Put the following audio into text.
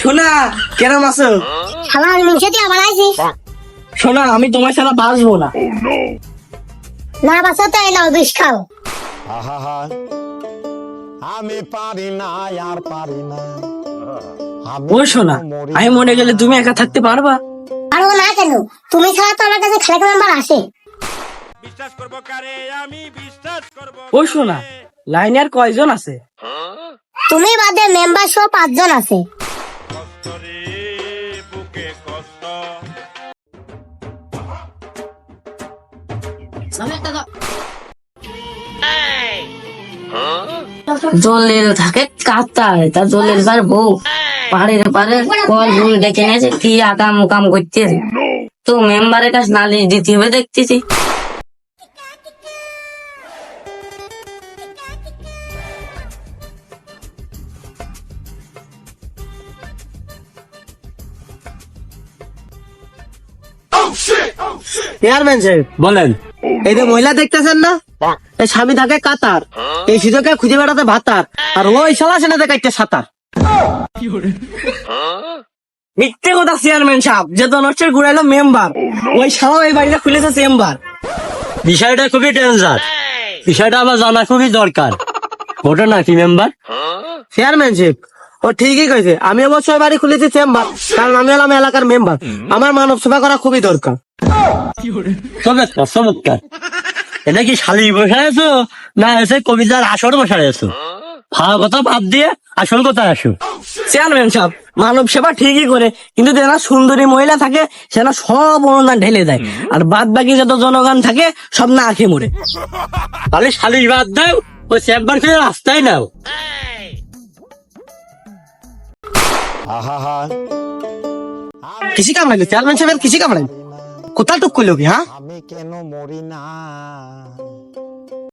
শোনা কেরম আছো? শালা আমি মিশে দিয়ে আবার আইছিস শোনা আমি তোমার সাথে বাসবো না। না বাসা তো এই নাও বিষ খাও। আহা আমি পারি না আর পারি না। ও শোনা আমি মনে গেলে তুমি একা থাকতে পারবা? আর না কেন? তুমি ছাড়া তো আমার কাছে খেলা মেম্বার আসে। বিশ্বাস করব কারে? আমি বিশ্বাস করব ও শোনা লাইনে আর কয়জন আছে? তুমি বাদে মেম্বার সহ পাঁচজন আছে। জলের থাকে কাতার তা জলের বার বউ পাড়ের পারে কল ভুল ডেকে নিয়েছে কি আকাম উকাম করছে তো মেম্বারের কাছে নালিশ দিতে হবে দেখতেছি। চেয়ারম্যান সাহেব বলেন। এই যে মহিলা দেখতেছেন না? এই স্বামী থাকে কাতার। এই সুযোগে খুঁজে বেড়াতে ভাতার। আর ওই শালা সেনাতে কাটতে সাঁতার। মিথ্যে কথা চেয়ারম্যান সাহেব যে দনষ্টের ঘুরাইলো মেম্বার। ওই শালা এই বাড়িটা খুলেছে চেম্বার। বিষয়টা খুবই ডেঞ্জার বিষয়টা আমার জানা খুবই দরকার। ওটা নাকি মেম্বার চেয়ারম্যান সাহেব ও ঠিকই কইছে। আমি অবশ্যই বাড়ি খুলেছি চেম্বার কারণ আমি হলাম এলাকার মেম্বার আমার মানব সেবা করা খুবই দরকার। চমৎকার চমৎকার। এটা কি শালি বসে আছো? না এসে কবিতার আসর বসে আছো? ভালো কথা বাদ দিয়ে আসল কথা আসো। চেয়ারম্যান সাহেব মানব সেবা ঠিকই করে কিন্তু যারা সুন্দরী মহিলা থাকে সেটা সব অনুদান ঢেলে দেয়। আর বাদ বাকি যত জনগণ থাকে সব না আখে মরে। তাহলে শালিশ বাদ দাও ওই চেম্বার ফিরে রাস্তায় নাও। আহা কৃষি কামড়াইলো চেয়ারম্যান সাহেবের কৃষি কামড়াইলো কোথায় টুক করল কি হ্যাঁ? আমি কেন মরি না